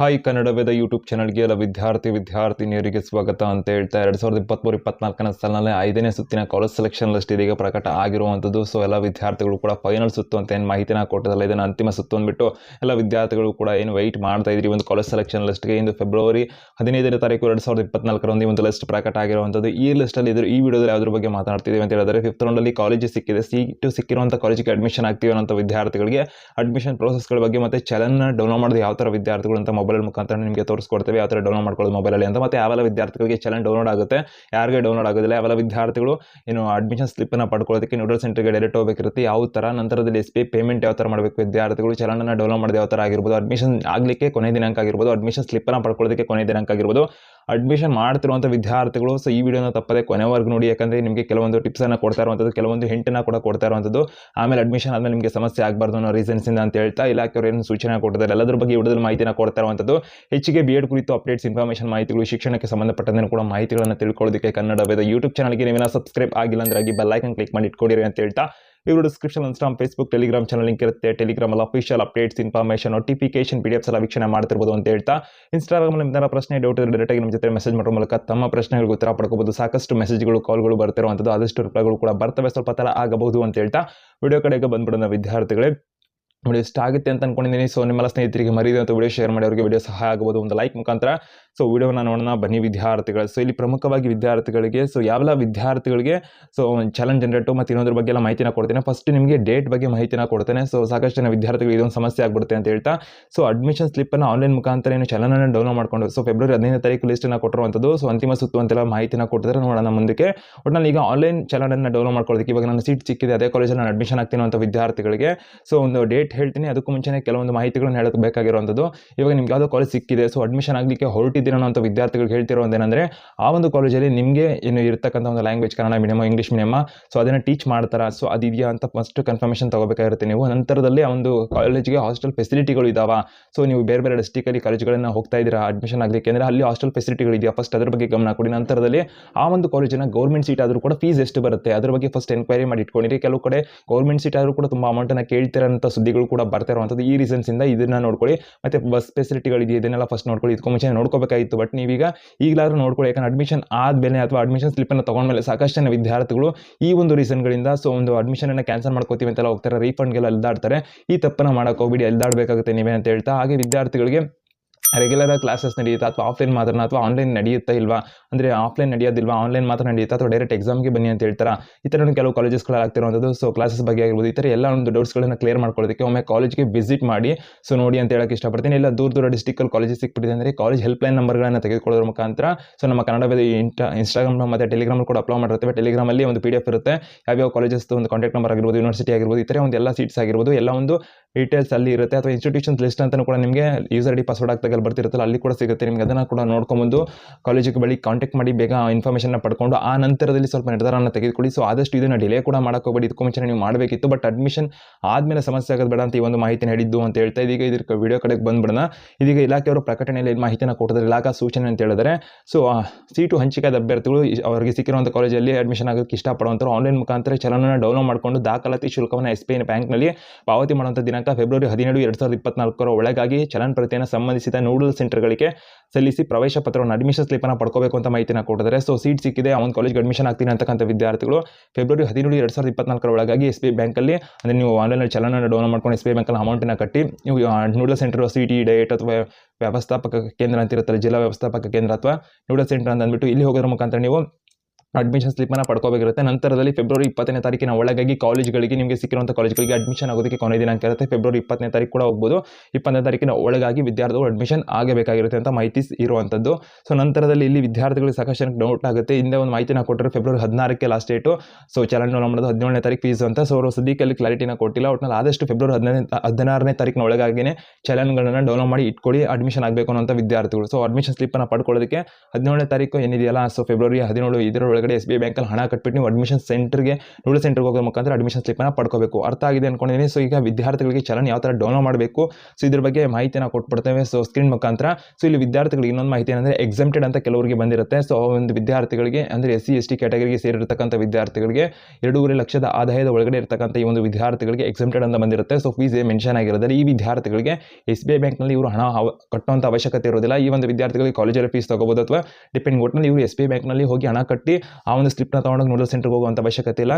Hi Kannada Veda YouTube ಚಾನಲ್ಗೆ ಎಲ್ಲ ವಿದ್ಯಾರ್ಥಿ, ವಿದ್ಯಾರ್ಥಿನಿಯರಿಗೆ ಸ್ವಾಗತ ಅಂತ ಹೇಳ್ತಾ ಎರಡು ಸಾವಿರದ ಇಪ್ಪತ್ತ್ಮೂರು ಇಪ್ಪತ್ನಾಲ್ಕನೇ ಸಾಲಿನಲ್ಲಿ ಐದನೇ ಸುತ್ತಿನ ಕಾಲೇಜ್ ಸೆಲೆಕ್ಷನ್ ಲಿಸ್ಟ್ ಇದೀಗ ಪ್ರಕಟ ಆಗಿರುವಂಥದ್ದು. ಸೊ ಎಲ್ಲ ವಿದ್ಯಾರ್ಥಿಗಳು ಕೂಡ ಫೈನಲ್ ಸುತ್ತು ಅಂತ ಏನು ಮಾಹಿತಿನ ಕೊಟ್ಟಿದ್ದಲ್ಲ ಇದನ್ನು ಅಂತಿಮ ಸುತ್ತು ಅಂದ್ಬಿಟ್ಟು ಎಲ್ಲ ವಿದ್ಯಾರ್ಥಿಗಳು ಕೂಡ ಏನು ವೆಯ್ಟ್ ಮಾಡ್ತಾ ಇದ್ರಿ ಒಂದು ಕಾಲೇಜ್ ಸೆಲೆಕ್ಷನ್ ಲಿಸ್ಟ್ಗೆ ಇಂದು ಫೆಬ್ರವರಿ ಹದಿನೈದನೇ ತಾರೀಕು ಎರಡು ಸಾವಿರದ ಇಪ್ಪತ್ನಾಲ್ಕರಂದು ಒಂದು ಲಿಸ್ಟ್ ಪ್ರಕಟ ಆಗಿರುವಂಥದ್ದು. ಈ ಲಿಸ್ಟಲ್ಲಿ ಇದ್ರು ಈ ವಿಡಿಯೋದಲ್ಲಿ ಯಾವ್ದ್ರ ಬಗ್ಗೆ ಮಾತನಾಡ್ತಿದ್ದೀವಿ ಅಂತ ಹೇಳಿದ್ರೆ ಫಿಫ್ತ್ ರೌಂಡಲ್ಲಿ ಕಾಲೇಜ್ ಸಿಕ್ಕಿದೆ. ಸೀಟು ಸಿಕ್ಕಿರುವಂಥ ಕಾಲೇಜಿಗೆ ಅಡ್ಮಿಷನ್ ಆಗ್ತೀವಿ ಅನ್ನೋ ವಿದ್ಯಾರ್ಥಿಗಳಿಗೆ ಅಡ್ಮಿಷನ್ ಪ್ರೋಸೆಸ್ಗಳ ಬಗ್ಗೆ ಮತ್ತು ಚಲನ ಡೌನ್ಲೋಡ್ ಮಾಡಿದ ಯಾವ ಥರ ವಿದ್ಯಾರ್ಥಿಗಳು ಅಂತ ಮೊಬೈಲ್ ಮುಖಾಂತರ ನಿಮಗೆ ತೋರಿಸ್ಕೊಡ್ತೇವೆ ಯಾವ ಥರ ಡೌನ್ಲೋಡ್ ಮಾಡ್ಕೊಳ್ಳೋದು ಮೊಬೈಲಲ್ಲಿ ಅಂತ. ಮತ್ತು ಯಾವೆಲ್ಲ ವಿದ್ಯಾರ್ಥಿಗಳಿಗೆ ಚಲನ್ ಡೌನ್ಲೋಡ್ ಆಗುತ್ತೆ, ಯಾರಿಗೆ ಡೌನ್ಲೋಡ್ ಆಗೋದಿಲ್ಲ, ಯಾವೆಲ್ಲ ವಿದ್ಯಾರ್ಥಿಗಳು ಏನು ಅಡ್ಮಿಷನ್ ಸ್ಲಿಪ್ಪನ್ನು ಪಡ್ಕೊಳ್ಳೋದಕ್ಕೆ ನೋಡಲ್ ಸೆಂಟರ್ಗೆ ಡೈರೆಕ್ಟ್ ಹೋಗಬೇಕಿರುತ್ತೆ, ಯಾವ ಥರ ನಂತರದಲ್ಲಿ ಎಸ್ ಪಿ ಪೇಮೆಂಟ್ ಯಾವ ಥರ ಮಾಡಬೇಕು, ವಿದ್ಯಾರ್ಥಿಗಳು ಚಲನನ್ನು ಡೌನ್ಲೋಡ್ ಮಾಡೋದು ಯಾವ ಥರ ಆಗಿರ್ಬೋದು ಅಡ್ಮಿಷನ್ ಆಗಲಿಕ್ಕೆ ಕೊನೆ ದಿನಾಂಕ ಆಗಿರ್ಬೋದು ಅಡ್ಮಿಷನ್ ಸ್ಲಿಪ್ಪನ್ನು ಪಡ್ಕೊಳ್ಳೋದಕ್ಕೆ ಕೊನೆ ದಿನಾಂಕ ಆಗಿರ್ಬೋದು ಅಡ್ಮಿಷನ್ ಮಾಡ್ತಿರುವಂಥ ವಿದ್ಯಾರ್ಥಿಗಳು ಸೊ ಈ ವಿಡಿಯೋನ ತಪ್ಪದೆ ಕೊನೆವರೆಗೂ ನೋಡಿ, ಯಾಕಂದರೆ ನಿಮಗೆ ಕೆಲವೊಂದು ಟಿಪ್ಸನ್ನು ಕೊಡ್ತಾ ಇರುವಂಥದ್ದು, ಕೆಲವೊಂದು ಹಿಂಟನ್ನು ಕೂಡ ಕೊಡ್ತಾ ಇರುವಂಥದ್ದು. ಆಮೇಲೆ ಅಡ್ಮಿಷನ್ ಆದಮೇಲೆ ನಿಮಗೆ ಸಮಸ್ಯೆ ಆಗಬಾರ್ದು ಅನ್ನೋ ರೀಸನ್ಸಿಂದ ಅಂತ ಹೇಳ್ತಾ, ಇಲಾಖೆಯವರು ಏನು ಸೂಚನೆ ಕೊಡ್ತಾರೆ ಎಲ್ಲದ್ರ ಬಗ್ಗೆ ವಿಡಿಯೋದಲ್ಲಿ ಮಾಹಿತಿನ ಕೊಡ್ತಾ ಇರುವಂಥದ್ದು. ಹೆಚ್ಚಿಗೆ ಬಿ ಎಡ್ ಕುರಿತು ಅಪ್ಡೇಟ್ಸ್ ಇನ್ಫಾರ್ಮೇಷನ್ ಮಾಹಿತಿಗಳು, ಶಿಕ್ಷಣಕ್ಕೆ ಸಂಬಂಧಪಟ್ಟಂತೆ ಕೂಡ ಮಾಹಿತಿಗಳನ್ನು ತಿಳ್ಕೊಳ್ಳೋದಕ್ಕೆ ಕನ್ನಡ ವೇದ ಯೂಟ್ಯೂಬ್ ಚಾನಲ್ಗೆ ನೀವೇನ ಸಬ್ಸ್ಕ್ರೈಬ್ ಆಗಿಲ್ಲ ಅಂದ್ರೆ ಆಗಿ ಬೆಲ್ ಐಕನ್ ಕ್ಲಿಕ್ ಮಾಡಿ ಇಟ್ಕೊಂಡಿರಿ ಅಂತ ಹೇಳ್ತಾ ಇವರು description Insta Facebook Telegram channel link ಇರುತ್ತೆ. ಟೆಲಿಗ್ರಾಮಲ್ಲಿ official updates information notification P D Fs ಎಲ್ಲ ವೀಕ್ಷಣೆ ಮಾಡ್ತಿರ್ಬೋದು ಅಂತ ಹೇಳ್ತಾ. ಇನ್ಸ್ಟಾಗ್ರಾಮ್ ನಿಮ್ದ ಪ್ರಶ್ನೆ ಡೌಟ್ ಡೈರೆಕ್ಟ್ ನಿಮ್ಮ ಜೊತೆ ಮೆಸೇಜ್ ಮಾಡೋ ಮೂಲಕ ತಮ್ಮ ಪ್ರಶ್ನೆಗಳಿಗೆ ಉತ್ತರ ಪಡ್ಕೋಬಹುದು ಸಾಕಷ್ಟು ಮೆಸೇಜ್ಗಳು ಕಾಲ್ಗಳು ಬರ್ತಿರುವಂಥದ್ದು ಆದಷ್ಟು ರಿಪ್ಲೈಗಳು ಕೂಡ ಬರ್ತವೆ. ಸ್ವಲ್ಪ ತರ ಆಗಬಹುದು ಅಂತ ಹೇಳ್ತಾ. ವಿಡಿಯೋ ಕಡೆಗೆ ಬಂದ್ಬಿಡೋಣ ವಿದ್ಯಾರ್ಥಿಗಳೇ. ವಿಡಿಯೋ ಇಷ್ಟ ಆಗುತ್ತೆ ಅಂತ ಅನ್ಕೊಂಡಿದ್ದೀನಿ. ಸೊ ನಿಮ್ಮೆಲ್ಲ ಸ್ನೇಹಿತರಿಗೆ ಮರಿದಂತ ವಿಡಿಯೋ ಶೇರ್ ಮಾಡಿ, ಅವರಿಗೆ ವಿಡಿಯೋ ಸಹಾಯ ಆಗಬಹುದು ಒಂದು ಲೈಕ್ ಮುಖಾಂತರ. ಸೊ ವಿಡಿಯೋನ ನೋಡೋಣ, ಬನ್ನಿ ವಿದ್ಯಾರ್ಥಿಗಳು. ಸೊ ಇಲ್ಲಿ ಪ್ರಮುಖವಾಗಿ ವಿದ್ಯಾರ್ಥಿಗಳಿಗೆ ಸೊ ಯಾವೆಲ್ಲ ವಿದ್ಯಾರ್ಥಿಗಳಿಗೆ ಸೊ ಚಾಲೆಂಜ್ ಜನರೇಟು ಮತ್ತು ಇನ್ನೊಂದ್ರ ಬಗ್ಗೆ ಎಲ್ಲ ಮಾಹಿತಿನ ಕೊಡ್ತೇನೆ. ಫಸ್ಟ್ ನಿಮಗೆ ಡೇಟ್ ಬಗ್ಗೆ ಮಾಹಿತಿನ ಕೊಡ್ತೇನೆ. ಸೊ ಸಾಕಷ್ಟು ಜನ ವಿದ್ಯಾರ್ಥಿಗಳು ಇದೊಂದು ಸಮಸ್ಯೆ ಆಗ್ಬಿಡುತ್ತೆ ಅಂತ ಹೇಳ್ತಾ. ಸೊ ಅಡ್ಮಿಷನ್ ಸ್ಲಿಪ್ಪನ್ನು ಆನ್ಲೈನ್ ಮುಖಾಂತರ ಏನು ಚಲನನ್ನು ಡೌನ್ಲೋಡ್ ಮಾಡ್ಕೊಂಡು ಸೊ ಫೆಬ್ರವರಿ ಹದಿನೈದು ತಾರೀಕು ಲಿಸ್ಟನ್ನು ಕೊಟ್ಟಿರುವಂಥದ್ದು. ಸೊ ಅಂತಿಮ ಸುತ್ತು ಅಂತೆಲ್ಲ ಮಾಹಿತಿನ ಕೊಡ್ತಾರೆ ನೋಡೋಣ ಮುಂದಕ್ಕೆ. ಒಟ್ಟಿನಲ್ಲಿ ಈಗ ಆನ್ಲೈನ್ ಚಲನನ್ನು ಡೌನ್ಲೋಡ್ ಮಾಡ್ಕೊಳ್ಳೋದಕ್ಕೆ ಇವಾಗ ನಾನು ಸೀಟ್ ಸಿಕ್ಕಿದೆ. ಅದೇ ಕಾಲೇಜಲ್ಲಿ ನಾನು ಅಡ್ಮಿಷನ್ ಆಗ್ತೀನಿ ಅಂತ ವಿದ್ಯಾರ್ಥಿಗಳಿಗೆ. ಸೊ ಒಂದು ಡೇಟ್ ಹೇಳ್ತೀನಿ. ಅದಕ್ಕೂ ಮುಂಚೆನೇ ಕೆಲವೊಂದು ಮಾಹಿತಿಗಳನ್ನು ಹೇಳಕ್ಕೆ ಬೇಕಾಗಿರುವಂಥದ್ದು. ಇವಾಗ ನಿಮ್ಗೆ ಯಾವುದೋ ಕಾಲೇಜ್ ಸಿಕ್ಕಿದೆ ಸೊ ಅಡ್ಮಿಷನ್ ಆಗಲಿಕ್ಕೆ ಹೊರಟಿದ್ದೀರ ಅಂತ ವಿದ್ಯಾರ್ಥಿಗಳಿಗೆ ಹೇಳ್ತಿರೋದೇನೆಂದರೆ ಆ ಒಂದು ಕಾಲೇಜಲ್ಲಿ ನಿಮಗೆ ಏನು ಇರತಕ್ಕಂಥ ಒಂದು language Kannada medium English medium so ಅದನ್ನು ಟೀಚ್ ಮಾಡ್ತಾರಾ? ಸೊ ಅದಿದೆಯಾ ಅಂತ ಫಸ್ಟ್ ಕನ್ಫರ್ಮೇಷನ್ ತಗೋಬೇಕಾಗಿರುತ್ತೆ ನೀವು. ನಂತರದಲ್ಲಿ ಆ ಒಂದು ಕಾಲೇಜಿಗೆ ಹಾಸ್ಟೆಲ್ ಫೆಸಿಲಿಟಿಗಳು ಇದಾವ? ಸೊ ನೀವು ಬೇರೆ ಬೇರೆ ಡಿಸ್ಟಿಕಲ್ಲಿ ಕಾಲೇಜ್ಗಳನ್ನ ಹೋಗ್ತಾ ಇದ್ದೀರಾ? ಅಡ್ಮಿಷನ್ ಆಗಲಿಕ್ಕೆ ಅಂದರೆ ಅಲ್ಲಿ ಹಾಸ್ಟೆಲ್ ಫೆಸಿಲಿಟಿಗಳು ಇದೆಯಾ? ಫಸ್ಟ್ ಅದ್ರ ಬಗ್ಗೆ ಗಮನ ಕೊಡಿ. ನಂತರದಲ್ಲಿ ಆ ಒಂದು ಕಾಲೇಜಿನ ಗೌರ್ಮೆಂಟ್ ಸೀಟ್ ಆದರೂ ಕೂಡ ಫೀಸ್ ಎಷ್ಟು ಬರುತ್ತೆ? ಅದ್ರ ಬಗ್ಗೆ ಫಸ್ಟ್ ಎನ್ಕ್ವೈರಿ ಮಾಡಿ ಇಟ್ಕೊಂಡಿರಿ. ಕೆಲವು ಕಡೆ ಗೌರ್ಮೆಂಟ್ ಸೀಟ್ ಆದರೂ ಕೂಡ ತುಂಬ ಅಮೌಂಟನ್ನು ಅಂತ ಸುದ್ದಿಗಳು ಕೂಡ ಬರ್ತಾ ಇರುವಂಥದ್ದು ಈ ರೀಸನ್ಸಿಂದ ಇದನ್ನ ನೋಡ್ಕೊಳ್ಳಿ. ಮತ್ತೆ ಬಸ್ ಫೆಸಿಲಿಟಿಗಳಿದೆ ಇದನ್ನೆಲ್ಲ ಫಸ್ಟ್ ನೋಡ್ಕೊಳ್ಳಿ. ಇದಕ್ಕೂ ಮುಂಚೆ ನೋಡ್ಕೋಬೇಕಾಗಿತ್ತು. ಬಟ್ ನೀವೀಗ ಈಗಲಾದ್ರೂ ನೋಡ್ಕೊಳ್ಳಿ. ಯಾಕಂದ್ರೆ ಅಡ್ಮಿಷನ್ ಆದಮೇಲೆ ಅಥವಾ ಅಡ್ಮಿಷನ್ ಸ್ಲಿಪ್ಪನ್ನು ತೊಗೊಂಡ್ಮೇಲೆ ಸಾಕಷ್ಟು ಜನ ವಿದ್ಯಾರ್ಥಿಗಳು ಈ ಒಂದು ರೀಸನ್ಗಳಿಂದ ಸೊ ಒಂದು ಅಡ್ಮಿಷನನ್ನು ಕ್ಯಾನ್ಸಲ್ ಮಾಡ್ಕೋತೀವಿ ಅಂತೆಲ್ಲ ಹೋಗ್ತಾರೆ. ರೀಫಂಡ್ಗೆಲ್ಲ ಎಲ್ದಾಡ್ತಾರೆ. ಈ ತಪ್ಪನ್ನು ಮಾಡೋಕೆ ಹೋಗ್ಬಿಡಿ. ಎಲ್ದಾಡಬೇಕಾಗುತ್ತೆ ನೀವೇ ಅಂತ ಹೇಳ್ತಾ. ಹಾಗೆ ವಿದ್ಯಾರ್ಥಿಗಳಿಗೆ ರೆಗ್ಯುಲರ್ ಕ್ಲಾಸಸ್ ನಡೆಯುತ್ತಾ ಅಥವಾ ಆಫ್ಲೈನ್ ಮಾತ್ರ ಅಥವಾ ಆನ್ಲೈನ್ ನಡೆಯುತ್ತಾ ಇಲ್ವಾ? ಅಂದರೆ ಆಫ್ಲೈನ್ ನಡೆಯೋದಿಲ್ವಾ? ಆನ್ಲೈನ್ ಮಾತ್ರ ನಡೆಯುತ್ತಾ ಅಥವಾ ಡೈರೆಕ್ಟ್ ಎಕ್ಸಾಮ್ಗೆ ಬನ್ನಿ ಅಂತ ಹೇಳ್ತಾರೆ? ಈ ಥರ ಕೆಲವು ಕಾಲೇಜಸ್ಗಳಲ್ಲಿ ಆಗ್ತಿರುವಂಥದ್ದು. ಸೊ ಕ್ಲಾಸಸ್ ಬಗ್ಗೆ ಆಗಿರ್ಬೋದು, ಈ ಥರ ಎಲ್ಲ ಒಂದು ಡೌಟ್ಸ್ಗಳನ್ನು ಕ್ಲಿಯರ್ ಮಾಡ್ಕೊಳ್ಳೋದಕ್ಕೆ ಒಮ್ಮೆ ಕಾಲೇಜ್ಗೆ ವಿಸಿಟ್ ಮಾಡಿ. ಸೊ ನೋಡಿ ಅಂತ ಹೇಳಕ್ಕೆ ಇಷ್ಟಪಡ್ತೀನಿ. ಇಲ್ಲ, ದೂರ ದೂರ ಡಿಸ್ಟಿಕಲ್ಲಿ ಕಾಲೇಜಸ್ ಸಿಕ್ಬಿಟ್ಟಿದೆ ಅಂದರೆ ಕಾಲೇಜ್ ಹೆಲ್ಪ್ಲೈನ್ ನಂಬರ್ಗಳನ್ನು ತೆಗೆದುಕೊಳ್ಳೋದ್ರ ಮುಖಾಂತರ. ಸೊ ನಮ್ಮ ಕನ್ನಡ ಇಂಟ ಇನ್ಸ್ಟಾಗ್ರಾಮ್ ಮತ್ತು ಟೆಲಿಗ್ರಾಮ್ ಕೂಡ ಅಪ್ಲೋಡ್ ಮಾಡಿರ್ತೇವೆ ಟೆಲಿಗ್ರಾಮಲ್ಲಿ ಒಂದು ಪಿ ಡಿ ಎಫ್ ಇರುತ್ತೆ. ಯಾವ್ಯಾವ ಕಾಲೇಜಸ್ ಒಂದು ಕಾಂಟ್ಯಾಕ್ಟ್ ನಂಬರ್ ಆಗಿರ್ಬೋದು ಯೂನಿವರ್ಸಿಟಿ ಆಗಿರ್ಬೋದು, ಈ ಥರ ಒಂದು ಎಲ್ಲ ಸೀಟ್ಸ್ ಆಗಿರ್ಬೋದು. ಎಲ್ಲ ಒಂದು ಡೀಟೇಲ್ಸ್ ಅಲ್ಲಿ ಇರುತ್ತೆ. ಅಥವಾ ಇನ್ಸ್ಟಿಟ್ಯೂಷನ್ಸ್ ಲಿಸ್ಟ್ ಅಂತ ಕೂಡ ನಿಮಗೆ ಯೂಸರ್ ಐಡಿ ಪಾಸ್ವರ್ಡ್ ಆಗ್ತಾಗಲ್ಲಿ ಬರ್ತಿರುತ್ತಲ್ಲ, ಅಲ್ಲಿ ಕೂಡ ಸಿಗುತ್ತೆ. ನಿಮಗೆ ಅದನ್ನು ಕೂಡ ನೋಡ್ಕೊಂಬಂದು ಕಾಲೇಜಿಗೆ ಬಳಿ ಕಾಂಟ್ಯಾಕ್ಟ್ ಮಾಡಿ ಬೇಗ ಇನ್ಫಾರ್ಮೇಷನ್ನ ಪಡ್ಕೊಂಡು ಆ ನಂತರದಲ್ಲಿ ಸ್ವಲ್ಪ ನಿರ್ಧಾರನ ತೆಗೆದುಕೊಳ್ಳಿ. ಸೊ ಆದಷ್ಟು ಇದನ್ನು ಡಿಲೇ ಕೂಡ ಮಾಡೋಕ್ಕೋಗ್ಬೇಡಿ ಇದಕ್ಕೂ ಮುಂಚೆ ನೀವು ಮಾಡಬೇಕಿತ್ತು. ಬಟ್ ಅಡ್ಮಿಷನ್ ಆದಮೇಲೆ ಸಮಸ್ಯೆ ಆಗೋದು ಬೇಡ ಅಂತ ಈ ಒಂದು ಮಾಹಿತಿನ ಹೇಳಿದ್ದು ಅಂತ ಹೇಳ್ತಾ ಇದೀಗ ಇದಕ್ಕೆ ವಿಡಿಯೋ ಕಡೆಗೆ ಬಂದ್ಬಿಡೋಣ. ಇದೀಗ ಇಲಾಖೆಯವರು ಪ್ರಕಟಣೆಯಲ್ಲಿ ಮಾಹಿತಿನ ಕೊಟ್ಟಿದ್ದಾರೆ. ಇಲಾಖಾ ಸೂಚನೆ ಅಂತ ಹೇಳಿದ್ರೆ ಸೊ ಸೀಟು ಹಂಚಿಕೆಯಾದ ಅಭ್ಯರ್ಥಿಗಳು ಅವರಿಗೆ ಸಿಕ್ಕಿರುವಂಥ ಕಾಲೇಜಲ್ಲಿ ಅಡ್ಮಿಷನ್ ಆಗೋಕ್ಕೆ ಇಷ್ಟಪಡುವಂಥರು ಆನ್ಲೈನ್ ಮುಖಾಂತರ ಚಲನನ ಡೌನ್ಲೋಡ್ ಮಾಡಿಕೊಂಡು ದಾಖಲಾತಿ ಶುಲ್ಕವನ್ನು ಎಸ್ ಬಿ ಐ ಬ್ಯಾಂಕ್ನಲ್ಲಿ ಪಾವತಿ ಮಾಡುವಂಥ ದಿನಾಂಕ ಫೆಬ್ರವರಿ ಹದಿನೇಳು, ಎರಡು ಸಾವಿರದ ಇಪ್ಪತ್ನಾಲ್ಕರ ಒಳಗಾಗಿ ಚಲನ್ ಪ್ರತಿಯನ್ನು ಸಂಬಂಧಿಸಿದ ನೂಡಲ್ ಸೆಂಟರ್ಗಳಿಗೆ ಸಲ್ಲಿಸಿ ಪ್ರವೇಶ ಪತ್ರವನ್ನು ಅಡ್ಮಿಷನ್ ಸ್ಲಿಪ್ಪನ್ನು ಪಡ್ಕೋಬೇಕು ಅಂತ ಮಾಹಿತಿನ ಕೊಟ್ಟಿದ್ದಾರೆ. ಸೊ ಸೀಟ್ ಸಿಕ್ಕಿದೆ. ಆ ಕಾಲೇಜ್ಗೆ ಅಡ್ಮಿಷನ್ ಆಗ್ತೀನಿ ಅಂತಕ್ಕಂಥ ವಿದ್ಯಾರ್ಥಿಗಳು ಫೆಬ್ರವರಿ ಹದಿನೇಳು, ಎರಡು ಸಾವಿರದ ಇಪ್ಪತ್ನಾಲ್ಕರ ಒಳಗಾಗಿ ಎಸ್ ಬಿ ಬ್ಯಾಂಕಲ್ಲಿ ಅಂದರೆ ನೀವು ಆನ್ಲೈನಲ್ಲಿ ಚಲನ ಡೌನ್ಲೋಡ್ ಮಾಡ್ಕೊಂಡು ಎಸ್ ಬಿ ಬ್ಯಾಂಕಲ್ಲಿ ಅಮೌಂಟನ್ನು ಕಟ್ಟಿ, ನೀವು nodal centre C T date ಅಥವಾ ವ್ಯವಸ್ಥಾಪಕ ಕೇಂದ್ರ ಅಂತಿರುತ್ತಲ್ಲ ಜಿಲ್ಲಾ ವ್ಯವಸ್ಥಾಪಕ ಕೇಂದ್ರ ಅಥವಾ ನೂಡಲ್ ಸೆಂಟರ್ ಅಂತ ಅಂದ್ಬಿಟ್ಟು ಇಲ್ಲಿ ಹೋಗೋದ್ರ ಮುಖಾಂತರ ನೀವು ಅಡ್ಮಿಷನ್ ಸ್ಲಿಪ್ಪನ್ನು ಪಡ್ಕೋಬೇಕಿರುತ್ತೆ ನಂತರದಲ್ಲಿ ಫೆಬ್ರವರಿ ಇಪ್ಪತ್ತನೇ ತಾರೀಕಿನ ಒಳಗಾಗಿ ಕಾಲೇಜ್ಗಳಿಗೆ ನಿಮಗೆ ಸಿಕ್ಕಿರುವಂಥ ಕಾಲೇಜ್ಗಳಿಗೆ ಅಡ್ಮಿಷನ್ ಆಗೋದಕ್ಕೆ ಕೊನೆ ದಿನಾಂಕ ಇರುತ್ತೆ. ಫೆಬ್ರವರಿ ಇಪ್ಪತ್ತನೇ ತಾರೀಕು ಕೂಡ ಹೋಗ್ಬೋದು. ಇಪ್ಪತ್ತನೇ ತಾರೀಕಿನ ಒಳಗಾಗಿ ವಿದ್ಯಾರ್ಥಿಗಳು ಅಡ್ಮಿಷನ್ ಆಗಬೇಕಾಗಿರುತ್ತೆ ಅಂತ ಮಾಹಿತಿ ಇರುವಂಥದ್ದು ಸೊ ನಂತರದಲ್ಲಿ ಇಲ್ಲಿ ವಿದ್ಯಾರ್ಥಿಗಳಿಗೆ ಸಾಕಷ್ಟು ಡೌಟ್ ಆಗುತ್ತೆ. ಹಿಂದೆ ಒಂದು ಮಾಹಿತಿನ ಕೊಟ್ಟರೆ ಫೆಬ್ರವರಿ ಹದಿನಾರಕ್ಕೆ ಲಾಸ್ಟ್ ಡೇಟು ಸೊ ಚಲನ್ ಮಾಡೋದು ಹದಿನೇಳನೇ ತಾರೀಕು ಫೀಸ್ ಅಂತ. ಸೊ ಅವರು ಸದ್ಯಕ್ಕೆ ಕ್ಲಾರಿಟಿನ ಕೊಟ್ಟಿಲ್ಲ. ಒಟ್ಟಿನಲ್ಲಿ ಆದಷ್ಟು ಫೆಬ್ರವರಿ ಹದಿನೈದು ಹದಿನಾರನೇ ತಾರೀಕಿನ ಒಳಗಾಗಿನೇ ಚಲನ್ಗಳನ್ನು ಡೌನ್ಲೋಡ್ ಮಾಡಿ ಇಟ್ಕೊಳ್ಳಿ. ಅಡ್ಮಿಷನ್ ಆಗಬೇಕು ಅನ್ನೋಂಥ ವಿದ್ಯಾರ್ಥಿಗಳು. ಸೊ ಅಡ್ಮಿಷನ್ ಸ್ಲಿಪ್ಪನ್ನು ಪಡ್ಕೊಳ್ಳೋದಕ್ಕೆ ಹದಿನೇಳನೇ ತಾರೀಕು ಏನಿದೆಯಲ್ಲ? ಸೊ ಫೆಬ್ರವರಿ ಹದಿನೇಳು ಇದರೊಳಗೆ ಒಳಗಡೆ ಎಸ್ ಬಿ ಐ ಬ್ಯಾಂಕಲ್ಲಿ ಹಣ ಕಟ್ಬಿಟ್ಟು ನೀವು ಅಡ್ಮಿಷನ್ ಸೆಂಟರ್ಗೆ ರೂರಲ್ ಸೆಂಟರ್ಗೆ ಹೋಗೋ ಮುಖಾಂತರ ಅಡ್ಮಿಷನ್ ಸ್ಲಿಪ್ನ ಪಡ್ಕೋಬೇಕು. ಅರ್ಥ ಆಗಿದೆ ಅನ್ಕೊಂಡಿದ್ದೀನಿ ಸೊ ಈಗ ವಿದ್ಯಾರ್ಥಿಗಳಿಗೆ ಚಲನ್ ಯಾವ ಥರ ಡೌನ್ಲೋಡ್ ಮಾಡಬೇಕು? ಸೊ ಇದ್ರ ಬಗ್ಗೆ ಮಾಹಿತಿನ ಕೊಟ್ಬಿಡ್ತೇವೆ. ಸೊ ಸ್ಕ್ರೀನ್ ಮುಖಾಂತರ. ಸೊ ಇಲ್ಲಿ ವಿದ್ಯಾರ್ಥಿಗಳಿಗೆ ಇನ್ನೊಂದು ಮಾಹಿತಿ ಏನಂದರೆ ಎಕ್ಸಮ್ಟೆಡ್ ಅಂತ ಕೆಲವರಿಗೆ ಬಂದಿರುತ್ತೆ. ಸೊ ಒಂದು ವಿದ್ಯಾರ್ಥಿಗಳಿಗೆ ಅಂದರೆ ಎಸ್ ಸಿ ಎಸ್ ಟಿ ಕ್ಯಾಟಗರಿಗೆ ಸೇರಿರ್ತಕ್ಕಂಥ ವಿದ್ಯಾರ್ಥಿಗಳಿಗೆ ಎರಡೂವರೆ ಲಕ್ಷದ ಆದಾಯದ ಒಳಗಡೆ ಇರತಕ್ಕಂಥ ಈ ಒಂದು ವಿದ್ಯಾರ್ಥಿಗಳಿಗೆ ಎಕ್ಸಮ್ಟೆಡ್ ಅಂತ ಬಂದಿರುತ್ತೆ. ಸೊ ಫೀಸ್ ಮೆನ್ಷನ್ ಆಗಿರೋದರೆ ಈ ವಿದ್ಯಾರ್ಥಿಗಳಿಗೆ ಎಸ್ ಬಿ ಐ ಬ್ಯಾಂಕ್ನಲ್ಲಿ ಇವರು ಹಣ ಕಟ್ಟುವಂಥ ಅವಶ್ಯಕತೆ ಇರೋದಿಲ್ಲ. ಈ ಒಂದು ವಿದ್ಯಾರ್ಥಿಗಳಿಗೆ ಕಾಲೇಜಲ್ಲಿ ಫೀಸ್ ತಗೋಬೋದು ಅಥವಾ ಡಿಪೆಂಡ್ ಒಟ್ಟಿನಲ್ಲಿ ಇವರು ಎಸ್ ಬಿ ಐ ಬ್ಯಾಂಕ್ನಲ್ಲಿ ಹೋಗಿ ಹಣ ಕಟ್ಟಿ ಆ ಒಂದು ಸ್ಕ್ರಿಪ್ಟ್ನ ತೊಗೊಂಡೋಗಿ ನೋಡಲ್ ಸೆಂಟ್ರಿಗೆ ಹೋಗುವಂಥ ಅವಶ್ಯಕತೆ ಇಲ್ಲ.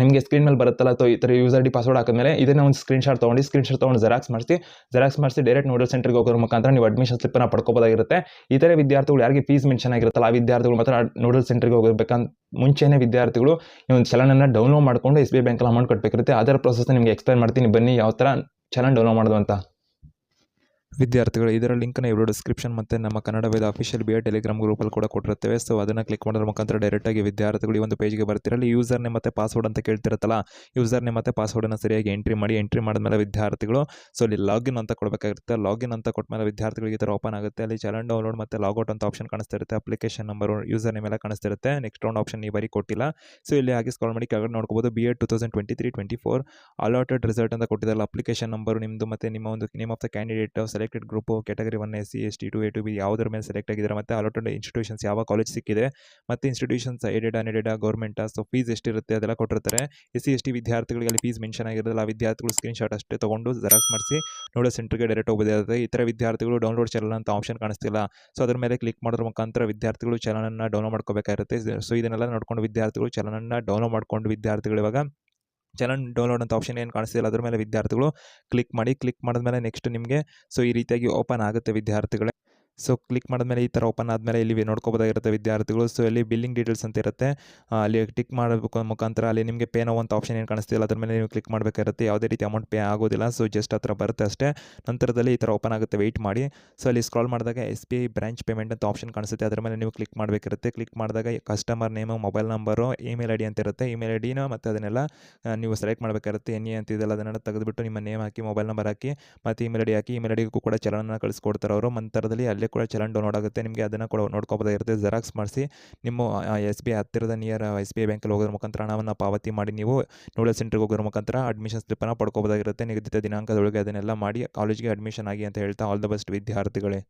ನಿಮಗೆ ಸ್ಕ್ರೀನ್ ಮೇಲೆ ಬರುತ್ತಲ್ಲ ಅಥವಾ ಈ ಥರ ಯೂಸರ್ ಡಿ ಪಾಸ್ವರ್ಡ್ ಹಾಕಿದ್ಮೇಲೆ ಇದನ್ನ ಒಂದು ಸ್ಕ್ರೀನ್ ಶಾಟ್ ತೊಗೊಂಡು ಸ್ಕ್ರೀನ್ ಶಾಟ್ ತೊಗೊಂಡು ಜೆರಾಕ್ಸ್ ಮಾಡಿಸಿ. ಜೆರಾಕ್ಸ್ ಮಾಡಿಸಿ ಡೈರೆಕ್ಟ್ ನೋಡಲ್ ಸೆಂಟರ್ಗೆ ಹೋಗೋರ ಮುಖಾಂತರ ನೀವು ಅಡ್ಮಿಷನ್ ಸ್ಲಿಪ್ಪನ್ನು ಪಡ್ಕೋಬೋದಾಗಿರುತ್ತೆ. ಈ ಥರ ವಿದ್ಯಾರ್ಥಿಗಳು ಯಾರಿಗೆ ಫೀಸ್ ಮೆನ್ಷನ್ ಆಗಿರುತ್ತಲ್ಲ ಆ ವಿದ್ಯಾರ್ಥಿಗಳು ಮಾತ್ರ ನೋಡಲ್ ಸೆಂಟರ್ಗೆ ಹೋಗಬೇಕಂತ ಮುಂಚೆನೇ ವಿದ್ಯಾರ್ಥಿಗಳು ಈ ಒಂದು ಚಲನನ್ನು ಡೌನ್ಲೋಡ್ ಮಾಡಿಕೊಂಡು ಎಸ್ ಬಿ ಐ ಬ್ಯಾಂಕಲ್ಲಿ ಅಮೌಂಟ್ ಕಟ್ಟಬೇಕಿರುತ್ತೆ ಅದರ ಪ್ರೊಸೆಸ್ನ ನಿಮಗೆ ಎಕ್ಸ್ಪ್ಲೈನ್ ಮಾಡ್ತೀನಿ. ಬನ್ನಿ ಯಾವ ಥರ ಚಲನ್ ಡೌನ್ಲೋಡ್ ಮಾಡೋದು ಅಂತ. ವಿದ್ಯಾರ್ಥಿಗಳು, ಇದರ ಲಿಂಕ್ನ ಇವರು ಡಿಸ್ಕ್ರಿಪ್ಷನ್ ಮತ್ತು ನಮ್ಮ Kannada Veda official B Telegram ಗ್ರೂಪಲ್ಲಿ ಕೂಡ ಕೊಟ್ಟಿರ್ತೇವೆ. ಸೊ ಅದನ್ನು ಕ್ಲಿಕ್ ಮಾಡೋದ್ರ ಮುಖಾಂತರ ಡೈರೆಕ್ಟಾಗಿ ವಿದ್ಯಾರ್ಥಿಗಳು ಈ ಒಂದು ಪೇಜ್ಗೆ ಬರ್ತಿರಲಿ. ಯೂಸರ್ ನೇಮ್ ಮತ್ತು ಪಾಸ್ವರ್ಡ್ ಅಂತ ಕೇಳ್ತಿರತ್ತಲ್ಲ ಯೂಸರ್ ನೇಮ್ ಮತ್ತು ಪಾಸ್ವರ್ಡನ್ನು ಸರಿಯಾಗಿ ಎಂಟ್ರಿ ಮಾಡಿ ಎಂಟ್ರಿ ಮಾಡಿದ್ಮೇಲೆ ವಿದ್ಯಾರ್ಥಿಗಳು ಸೊ ಅಲ್ಲಿ ಲಾಗಿನ್ ಅಂತ ಕೊಡಬೇಕಾಗಿರುತ್ತೆ. ಲಾಗಿನ್ ಅಂತ ಕೊಟ್ಟಮೇಲೆ ವಿದ್ಯಾರ್ಥಿಗಳಿಗೆ ಈ ಥರ ಓಪನ್ ಆಗುತ್ತೆ. ಅಲ್ಲಿ ಚಲನ್ ಡೌನ್ಲೋಡ್ ಮತ್ತು ಲಾಗೌಟ್ ಅಂತ ಆಪ್ಷನ್ ಕಾಣಿಸ್ತಿರುತ್ತೆ. ಅಪ್ಲಿಕೇಶನ್ ನಂಬರು ಯೂಸರ್ ನೇಮ್ ಎಲ್ಲ ಕಾಣಿಸ್ತಿರುತ್ತೆ. ನೆಕ್ಸ್ಟ್ ರೌಂಡ್ ಆಪ್ಷನ್ ಈ ಬರಿ ಕೊಟ್ಟಿಲ್ಲ. ಸೊ ಇಲ್ಲಿ ಹಾಗೆ ಸ್ಕಾಲ್ ಮಾಡಿ ಕೆಳಗಡೆ ನೋಡ್ಕೋಬೋದು. B Ed two thousand twenty three twenty four allotted result ಅಂತ ಕೊಟ್ಟಿದ್ದಾರೆ. ಅಪ್ಲಿಕೇಶನ್ ನಂಬರು ನಿಮ್ಮದು ಮತ್ತು ನಿಮ್ಮ ಒಂದು name of the candidate selected group category one S C S T two A two B ಯಾವುದರ ಮೇಲೆ ಸೆಲೆಕ್ಟ್ ಆಗಿದ್ದಾರೆ ಮತ್ತು ಅಲೋಟೆಡ್ ಇನ್ಸ್ಟಿಟ್ಯೂಷನ್ಸ್ ಯಾವ ಕಾಲೇಜ್ ಸಿಕ್ಕಿದೆ ಮತ್ತು institutions aided unaided government so fees ಎಷ್ಟಿರುತ್ತೆ ಅದೆಲ್ಲ ಕೊಟ್ಟಿರ್ತಾರೆ. ಎಸ್ ಸಿ, ಎಸ್ ಟಿ ವಿದ್ಯಾರ್ಥಿಗಳಿಗೆ ಅಲ್ಲಿ ಫೀಸ್ ಮೆನ್ಷನ್ ಆಗಿರೋದಿಲ್ಲ, ಆ ವಿದ್ಯಾರ್ಥಿಗಳು ಸ್ಕ್ರೀನ್ ಶಾಟ್ ಅಷ್ಟೇ ತೊಗೊಂಡು ಜೆರಾಕ್ಸ್ ಮಾಡಿಸಿ ನೋಡೋ ಸೆಂಟ್ರಿಗೆ ಡೈರೆಕ್ಟ್ ಹೋಗೋದಿರುತ್ತೆ ಇತರ ವಿದ್ಯಾರ್ಥಿಗಳು ಡೌನ್ಲೋಡ್ ಚಾನಲ್ ಅಂತ ಆಪ್ಷನ್ ಕಾಣಿಸ್ತಿಲ್ಲ. ಸೊ ಅದರ ಮೇಲೆ ಕ್ಲಿಕ್ ಮಾಡೋದ್ರ ಮುಖಾಂತರ ವಿದ್ಯಾರ್ಥಿಗಳು ಚಲನನ್ನ ಡೌನ್ಲೋಡ್ ಮಾಡ್ಕೋಬೇಕಾಗಿರುತ್ತೆ. ಸೊ ಇದನ್ನೆಲ್ಲ ನೋಡ್ಕೊಂಡು ವಿದ್ಯಾರ್ಥಿಗಳು ಚಲನನ್ನ ಡೌನ್ಲೋಡ್ ಮಾಡ್ಕೊಂಡು ವಿದ್ಯಾರ್ಥಿಗಳು ಇವಾಗ ಚಲನ್ ಡೌನ್ಲೋಡ್ ಅಂತ ಆಪ್ಷನ್ ಏನು ಕಾಣಿಸ್ತಿಲ್ಲ, ಅದ್ರ ಮೇಲೆ ವಿದ್ಯಾರ್ಥಿಗಳು ಕ್ಲಿಕ್ ಮಾಡಿ ಕ್ಲಿಕ್ ಮಾಡಿದ್ಮೇಲೆ ನೆಕ್ಸ್ಟ್ ನಿಮಗೆ ಸೊ ಈ ರೀತಿಯಾಗಿ ಓಪನ್ ಆಗುತ್ತೆ ವಿದ್ಯಾರ್ಥಿಗಳೇ. ಸೊ ಕ್ಲಿಕ್ ಮಾಡಿದ್ಮೇಲೆ ಈ ಥರ ಓಪನ್ ಆದಮೇಲೆ ಇಲ್ಲಿ ನೋಡ್ಕೋಬೋದಾಗಿರುತ್ತೆ ವಿದ್ಯಾರ್ಥಿಗಳು. ಸೊ ಇಲ್ಲಿ ಬಿಲ್ಲಿಂಗ್ ಡೀಟೇಲ್ಸ್ ಅಂತ ಇರುತ್ತೆ. ಅಲ್ಲಿ ಟಿಕ್ ಮಾಡಬೇಕು ಮುಖಾಂತರ. ಅಲ್ಲಿ ನಿಮಗೆ ಪೇ ನೋವು ಅಂತ ಆಪ್ಷನ್ ಏನು ಕಾಣಿಸ್ತಿಲ್ಲ, ಅದ್ರ ಮೇಲೆ ನೀವು ಕ್ಲಿಕ್ ಮಾಡಬೇಕಾಗಿರುತ್ತೆ. ಯಾವುದೇ ರೀತಿ ಅಮೌಂಟ್ ಪೇ ಆಗೋದಿಲ್ಲ. ಸೊ ಜಸ್ಟ್ ಆ ಥರ ಬರುತ್ತೆ ಅಷ್ಟೇ. ನಂತರದಲ್ಲಿ ಈ ಥರ ಓಪನ್ ಆಗುತ್ತೆ. ವೆಯ್ಟ್ ಮಾಡಿ. ಸೊ ಅಲ್ಲಿ ಸ್ಕ್ರಾಲ್ ಮಾಡಿದಾಗ S B I branch payment ಅಂತ ಆಪ್ಷನ್ ಕಾಣಿಸುತ್ತೆ. ಅದ್ರ ಮೇಲೆ ನೀವು ಕ್ಲಿಕ್ ಮಾಡಬೇಕಿರುತ್ತೆ ಕ್ಲಿಕ್ ಮಾಡಿದಾಗ customer name mobile number email I D ಅಂತ ಇರುತ್ತೆ. ಇಮೇಲ್ ಐ ಡಿನ ಮತ್ತು ಅದನ್ನೆಲ್ಲ ನೀವು ಸೆಲೆಕ್ಟ್ ಮಾಡಬೇಕಾಗಿರುತ್ತೆ. ಎನ್ ಎ ಅಂತಿದೆಲ್ಲ ಅದನ್ನೆಲ್ಲ ತೆಗೆದುಬಿಟ್ಟು ನಿಮ್ಮ ನೇಮ್ ಹಾಕಿ ಮೊಬೈಲ್ ನಂಬರ್ ಹಾಕಿ, ಮತ್ತು ಇಮೇಲ್ ಐ ಡಿ ಹಾಕಿ ಇಮೇಲ್ ಡಿಗೂ ಕೂಡ ಚಲನ ಕಳಿಸ್ಕೊಡ್ತಾರೆ ಅವರು. ನಂತರದಲ್ಲಿ ಅಲ್ಲೇ ಕೂಡ ಚಲನ್ ಡೌನ್ಲೋಡ್ ಆಗುತ್ತೆ. ನಿಮಗೆ ಅದನ್ನು ಕೂಡ ನೋಡ್ಕೋಬೋದಾಗಿರುತ್ತೆ ಜೆರಾಕ್ಸ್ ಮಾಡಿಸಿ, ನಿಮ್ಮ ಎಸ್ ಬಿ ಐ ಹತ್ತಿರದ ನಿಯರ್ ಎಸ್ ಬಿ ಐ ಬ್ಯಾಂಕಲ್ಲಿ ಹೋಗೋದ್ರ ಮುಖಾಂತರ ಹಣವನ್ನು ಪಾವತಿ ಮಾಡಿ ನೀವು ನೋಡಲ್ ಸೆಂಟ್ರಿಗೆ ಹೋಗೋದ್ರ ಮುಖಾಂತರ ಅಡ್ಮಿಷನ್ ಸ್ಲಿಪ್ಪನ್ನು ಪಡ್ಕೋಬೋದಾಗಿರುತ್ತೆ ನಿಗದಿತ ದಿನಾಂಕದೊಳಗೆ ಅದನ್ನೆಲ್ಲ ಮಾಡಿ ಕಾಲೇಜ್ಗೆ ಅಡ್ಮಿಷನ್ ಆಗಿ ಅಂತ ಹೇಳ್ತಾ ಆಲ್ ದ ಬೆಸ್ಟ್ ವಿದ್ಯಾರ್ಥಿಗಳೇ.